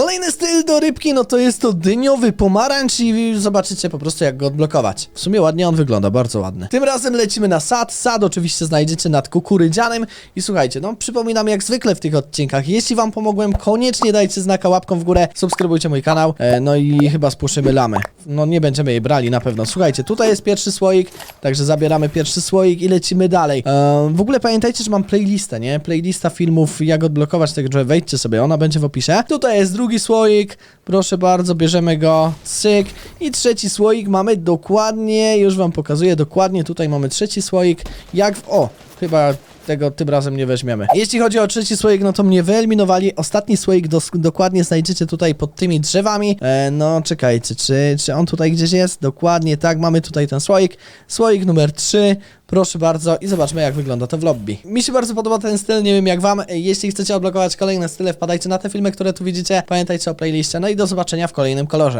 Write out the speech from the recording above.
Kolejny styl do rybki, no to jest to dyniowy pomarańcz i zobaczycie po prostu jak go odblokować. W sumie ładnie on wygląda, bardzo ładny. Tym razem lecimy na sad. Sad oczywiście znajdziecie nad kukurydzianem i słuchajcie, no przypominam jak zwykle w tych odcinkach, jeśli wam pomogłem, koniecznie dajcie znaka łapką w górę, subskrybujcie mój kanał, e, no i chyba spuszymy lamę. No nie będziemy jej brali na pewno. Słuchajcie, tutaj jest pierwszy słoik, także zabieramy pierwszy słoik i lecimy dalej. E, w ogóle pamiętajcie, że mam playlistę, nie? Playlista filmów, jak odblokować, także wejdźcie sobie, ona będzie w opisie. Tutaj jest drugi słoik, proszę bardzo, bierzemy go, cyk. I trzeci słoik mamy dokładnie, już wam pokazuję, dokładnie tutaj mamy trzeci słoik, jak w... O, chyba tego tym razem nie weźmiemy. Jeśli chodzi o trzeci słoik, no to mnie wyeliminowali. Ostatni słoik dos- dokładnie znajdziecie tutaj pod tymi drzewami. E, no czekajcie, czy, czy on tutaj gdzieś jest? Dokładnie tak, mamy tutaj ten słoik. Słoik numer 3. Proszę bardzo i zobaczmy jak wygląda to w lobby. Mi się bardzo podoba ten styl, nie wiem jak wam. E, Jeśli chcecie odblokować kolejne style, wpadajcie na te filmy, które tu widzicie. Pamiętajcie o playliście. No i do zobaczenia w kolejnym kolorze.